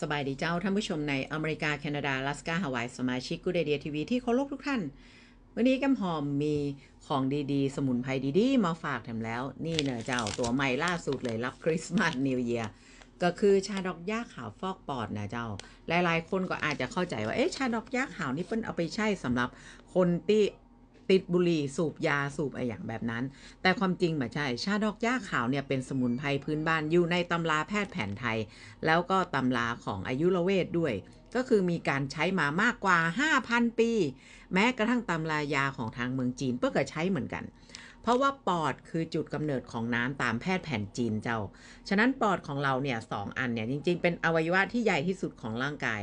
สบายดีเจ้าท่านผู้ชมในอเมริกา แคนาดาลาสกาฮาวายสมาชิกกูเดเดียทีวีที่เคารพทุกท่าน วันนี้แกมหอมมีของดีๆ สมุนไพรดีๆ มาฝากแถมแล้ว นี่เนอะเจ้าตัวใหม่ล่าสุดเลยรับคริสต์มาสนิวเยียก็คือชาดอกหญ้าขาวฟอกปอดนะเจ้า หลายๆ คนก็อาจจะเข้าใจว่าเอ๊ะชาดอกหญ้าขาวนี่เปิ้นเอาไปใช้สำหรับคนที่ ติดบุหรี่สูบยาสูบอะไรอย่างแบบนั้น แต่ความจริงไม่ใช่ ชาดอกหญ้าขาวเนี่ยเป็นสมุนไพรพื้นบ้านอยู่ในตำราแพทย์แผนไทย แล้วก็ตำราของอายุรเวทด้วย ก็คือมีการใช้มามากกว่า 5,000 ปี แม้กระทั่งตำรายาของทางเมืองจีนเพื่อก็ใช้เหมือนกัน เพราะว่าปอดคือจุดกำเนิดของน้ำตามแพทย์แผนจีนเจ้า ฉะนั้นปอดของเราเนี่ยสองอันเนี่ยจริงๆ เป็นอวัยวะที่ใหญ่ที่สุดของร่างกาย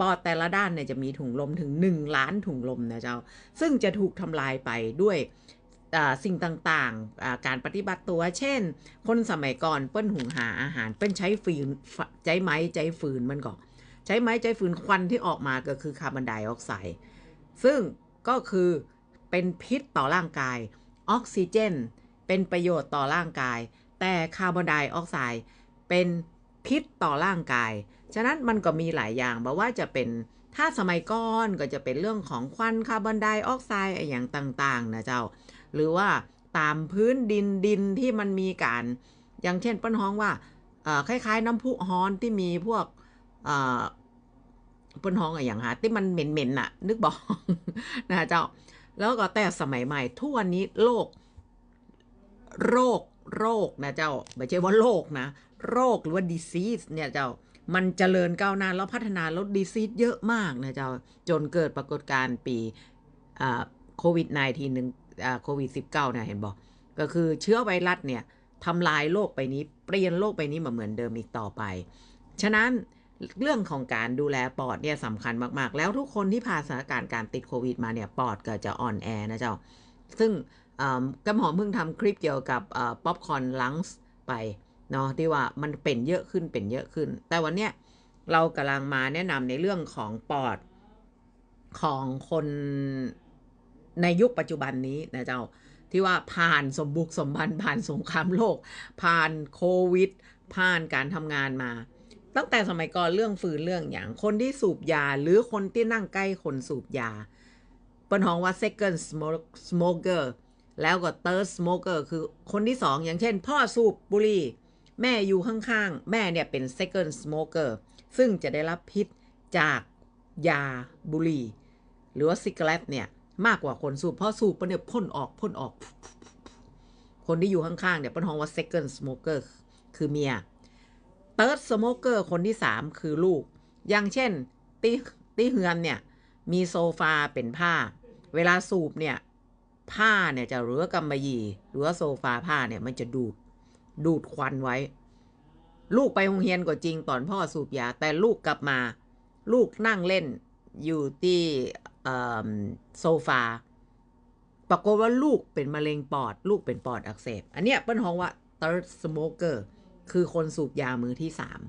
ปอดแต่ละด้านเนี่ยจะมีถุงลมถึง 1 ล้านถุงลมนะเจ้า ซึ่งจะถูกทำลายไปด้วยสิ่งต่างๆ การปฏิบัติตัว เช่น คนสมัยก่อนเปิ้นหุงหาอาหาร เปิ้นใช้ฟืนใจไม้ใจฟืนมันก่อนใช้ไม้ใจฟืนควันที่ออกมาก็คือคาร์บอนไดออกไซด์ซึ่งก็คือเป็นพิษต่อร่างกาย ออกซิเจน เป็นประโยชน์ต่อร่างกาย แต่คาร์บอนไดออกไซด์เป็น พิษต่อร่างกาย ฉะนั้นมันก็มีหลายอย่างบอกว่าจะเป็นถ้าสมัยก่อนก็จะเป็นเรื่องของควันคาร์บอนไดออกไซด์อะไรอย่างต่างๆนะเจ้า หรือว่าตามพื้นดินดินที่มันมีการ อย่างเช่นป้นฮ้องว่าคล้ายๆ น้ำพุฮ้อนที่มีพวกป้นฮ้องอะไรอย่างฮะที่มันเหม็นๆน่ะ นึกบอกนะเจ้า แล้วก็แต่สมัยใหม่ทุกวันนี้โรคโรคโรคนะเจ้าไม่ใช่ว่าโรคนะ โรคหรือว่า disease เนี่ยเจ้ามันเจริญก้าวหน้าแล้วพัฒนาลดดีซีดเยอะมากนะเจ้าจนเกิดปรากฏการณ์ปีโควิด -19 หนึ่งโควิด -19 เนี่ยเห็นบอกก็คือเชื้อไวรัสเนี่ยทำลายโลกไปนี้เปลี่ยนโลกไปนี้มาเหมือนเดิมอีกต่อไป ฉะนั้นเรื่องของการดูแลปอดเนี่ยสำคัญมากๆ แล้วทุกคนที่ผ่านสถานการณ์การติดโควิดมาเนี่ยปอดก็จะอ่อนแอนะเจ้า ซึ่งกำหอมเพิ่งทำคลิปเกี่ยวกับป๊อปคอร์นลังส์ไป เนาะที่ว่ามันเป็นเยอะขึ้นเป็นเยอะขึ้น แต่วันเนี้ยเรากำลังมาแนะนำในเรื่องของปอดของคนในยุคปัจจุบันนี้นะเจ้าที่ว่าผ่านสมบุกสมบันผ่านสงครามโลก ผ่านโควิด ผ่านการทำงานมา ตั้งแต่สมัยก่อนเรื่องฟืนเรื่องอย่างคนที่สูบยา หรือคนที่นั่งใกล้คนสูบยาเปิ้นฮ้องว่า second smoker แล้วก็ third smoker คือคนที่สองอย่างเช่น พ่อสูบบุหรี่ แม่อยู่ข้างๆ แม่เนี่ยเป็น second smoker ซึ่งจะได้รับพิษจากยาบุหรี่ หรือว่าซิกเรตเนี่ย มากกว่าคนสูบ เพราะสูบไปเนี่ยพ่นออกพ่นออก คนที่อยู่ข้างๆเนี่ยเป็นห้องว่า second smoker คือเมีย third smoker คนที่สามคือลูก อย่างเช่นตีตีเฮือนเนี่ย มีโซฟาเป็นผ้า เวลาสูบเนี่ย ผ้าเนี่ยจะเหลือกำมะหยี่หรือว่าโซฟาผ้าเนี่ยมันจะดูด ดูดควันไว้ ลูกไปโรงเรียนก็จริงตอนพ่อสูบยา แต่ลูกกลับมา ลูกนั่งเล่นอยู่ที่โซฟาปรากฏว่าลูกเป็นมะเร็งปอด ลูกเป็นปอดอักเสบ อันเนี้ยเปิ้นฮ้องว่า third smoker คือคนสูบยามือที่สาม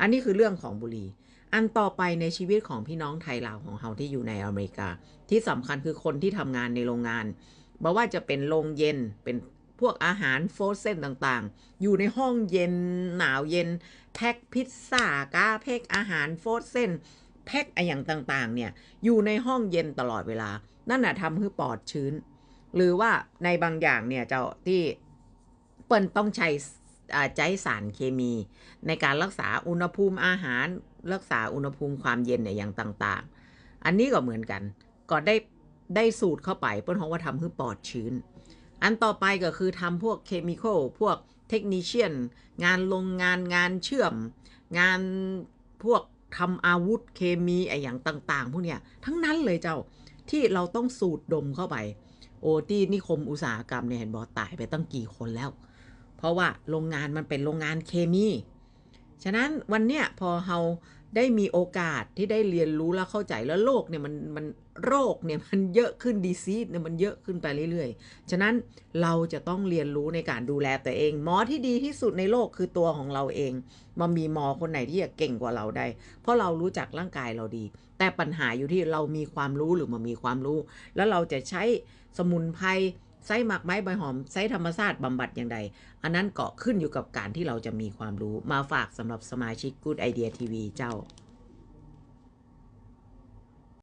อันนี้คือเรื่องของบุหรี่ อันต่อไปในชีวิตของพี่น้องไทยลาวของเราที่อยู่ในอเมริกา ที่สำคัญคือคนที่ทำงานในโรงงานบอกว่าจะเป็นโรงเย็นเป็น พวกอาหารโฟรเซนต่างๆ อยู่ในห้องเย็นหนาวเย็น แพ็คพิซซ่ากาแพ็คอาหารโฟรเซนแพ็คอะไรอย่างต่างๆ เนี่ย อยู่ในห้องเย็นตลอดเวลา นั่นน่ะทำให้ปอดชื้น หรือว่าในบางอย่างเนี่ยเจ้าที่เปิ้นต้องใช้ใจสารเคมี ในการรักษาอุณหภูมิอาหารรักษาอุณหภูมิความเย็นเนี่ยอย่างต่างๆ อันนี้ก็เหมือนกัน ก็ได้ได้สูตรเข้าไปเปิ้นฮ้องว่าทำให้ปอดชื้น อันต่อไปก็คือทำพวกเคมีคอลพวกเทคนิชเชียน งานโรงงานงานเชื่อม งานพวกทำอาวุธเคมีไออย่างต่าง ๆ พวกเนี้ยทั้งนั้นเลยเจ้าที่เราต้องสูดดมเข้าไป โอ้ที่นิคมอุตสาหกรรมเนี่ยเห็นบอกตายไปตั้งกี่คนแล้ว เพราะว่าโรงงานมันเป็นโรงงานเคมี ฉะนั้นวันเนี้ยพอเราได้มีโอกาสที่ได้เรียนรู้แล้วเข้าใจแล้วโลกเนี่ยมันมัน โรคเนี่ยมันเยอะขึ้นดีซีดเนี่ยมันเยอะขึ้นไปเรื่อยๆ ฉะนั้นเราจะต้องเรียนรู้ในการดูแลตัวเอง หมอที่ดีที่สุดในโลกคือตัวของเราเอง มันมีหมอคนไหนที่จะเก่งกว่าเราได้ เพราะเรารู้จักร่างกายเราดี แต่ปัญหาอยู่ที่เรามีความรู้หรือมันมีความรู้ แล้วเราจะใช้สมุนไพรไส้หมักไม้ใบหอมไส้ธรรมชาติบำบัดอย่างใด อันนั้นเก็ขึ้นอยู่กับการที่เราจะมีความรู้มาฝากสำหรับสมาชิก Good Idea TV เจ้า